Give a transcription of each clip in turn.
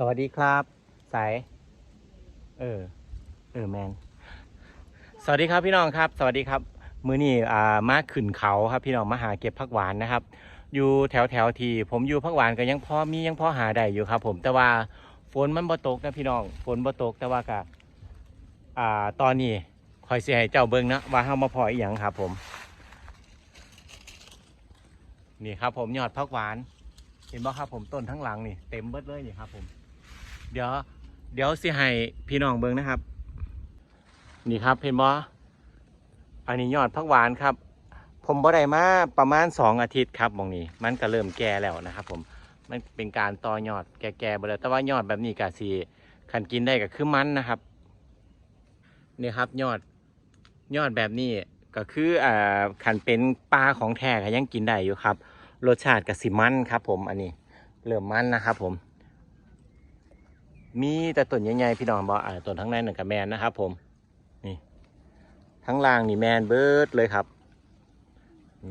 สวัสดีครับ สาย เออ เออแมน สวัสดีครับพี่น้องครับ สวัสดีครับ มือนี่อ่ามาขึ้นเขาครับ พี่น้องมาหาเก็บผักหวานนะครับ อยู่แถวแถวที่ผมอยู่ผักหวานก็ยังพอมียังพอหาได้อยู่ครับ ผม แต่ว่าฝนมันบ่ตกนะพี่น้อง ฝนบ่ตกแต่ว่าก็อ่า ตอนนี้คอยเสียให้เจ้าเบิ้งนะว่าเฮามาพออีหยังครับ ผม นี่ครับ ผมยอดผักหวาน เห็นบ่ครับผมต้นทั้งหลังนี่เต็มเบิดเลยนี่ครับผม เดี๋ยว เดี๋ยวสิให้พี่น้องเบิ้งนะครับ นี่ครับเห็นบ่อันนี้ยอดผักหวานครับ ผมบ่ได้มาประมาณสองอาทิตย์ครับหมองนี้ มันก็เริ่มแก่แล้วนะครับ ผมมันเป็นการต่อยอดแก่ๆไปแล้วแต่ว่ายอดแบบนี้ก็สิขันกินได้ก็คือมันนะครับนี่ครับยอดยอดแบบนี้ก็คืออ่าขันเป็นปลาของแท้ก็ยังกินได้อยู่ครับ รสชาติกับสิมันครับ ผมอันนี้เริ่มมันนะครับ ผม มีแต่ต้นใหญ่ๆพี่น้องบอกอ่าต้นทั้งในหนึ่งกับแมนนะครับ ผมนี่ทั้งล่างนี่แมนเบิร์ดเลยครับ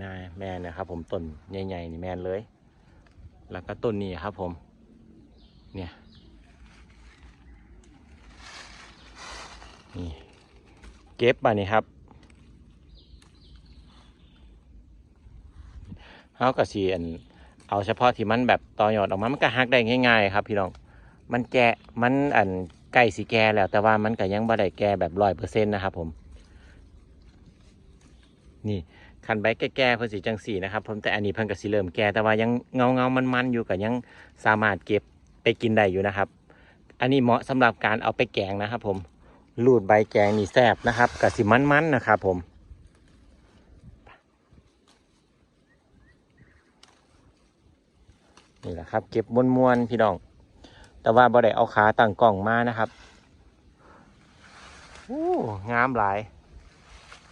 นายแมนนะครับ ผมต้นใหญ่ๆนี่แมนเลย แล้วก็ต้นนี้ครับ ผม เนี่ยนี่เก็บมานี่ครับเขากระสีอันเอาเฉพาะที่มันแบบต่อยอดออกมามันก็หักได้ง่าย ๆ ครับ พี่น้อง มันแก่มันอันใกล้สีแก่แล้ว แต่ว่ามันก็ยังบ่ได้แก่แบบร้อยเปอร์เซ็นต์นะครับ ผม นี่คันใบแก่ๆเพิ่นสีจังสีนะครับ ผมแต่อันนี้เพิ่นก็สิเริ่มแก่แต่ว่ายังเงาเงามันมันอยู่ก็ยังสามารถเก็บไปกินได้อยู่นะครับ อันนี้เหมาะสำหรับการเอาไปแกงนะครับ ผมรูดใบแกงนี่แซบนะครับกับสิมันๆนะครับ ผมนี่แหละครับ เก็บมวนๆพี่น้อง แต่ว่าบ่ได้เอาขาตั้งกล่องมานะครับโอ้งามหลาย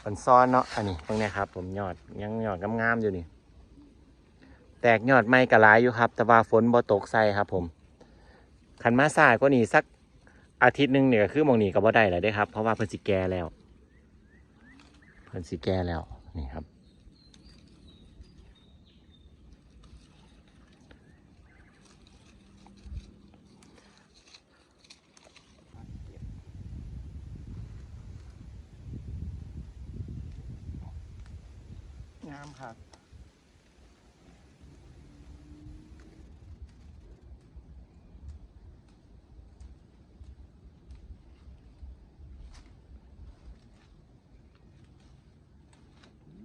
มันซ้อนเนาะอันนี้ตรงนี้ครับ ผมยอดยังยอดงามๆอยู่นี่ แตกยอดไม้กระลายอยู่ครับ แต่ว่าฝนบ่ตกใส่ครับ ผมขันมาสายก็นี่สักอาทิตย์หนึ่งเนี่ยคือมองนี่ก็บ่ได้แล้วด้ครับ เพราะว่าเพิ่นสิแก่แล้วเพิ่นสิแก่แล้วนี่ครับ งามครับ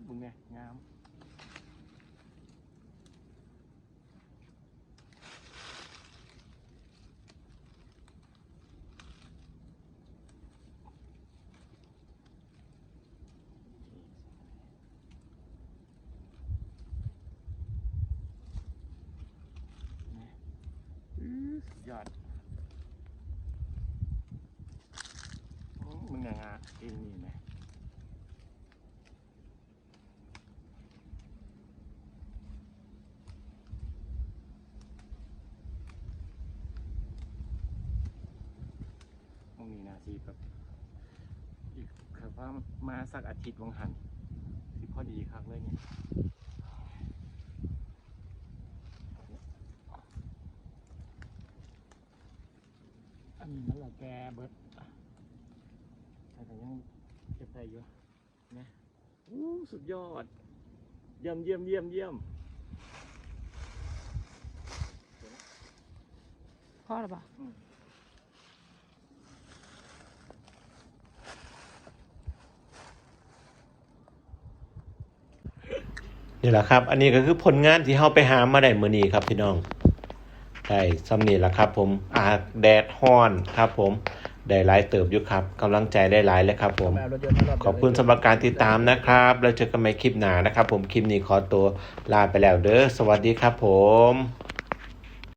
มึงไงงาม ยอดมึงงางาเองนี่ไหมมึงนี่นาสีแบบอีกแบบว่ามาสักอาทิตย์วังหันสิพอดีครับเลยเนี่ย อันนี้มันละแกเบิดแต่ก็ยังเก็บได้อยู่นะอู้สุดยอด เยี่ยมเยี่ยมเยี่ยมเยี่ยมพ่อหรือเปล่านี่แหละครับ อันนี้ก็คือผลงานที่เราไปหามาได้มื้อนี้ครับพี่น้อง ได้สำนีแหละครับ ผมอาแดดฮ้อนครับ ผมได้หลายเติบอยู่ครับกำลังใจได้หลายเลยครับ ผม ขอบคุณสำหรับการติดตามนะครับ แล้วเจอกันใหม่คลิปหน้านะครับ ผมคลิปนี้ขอตัวลาไปแล้วเด้อสวัสดีครับ ผม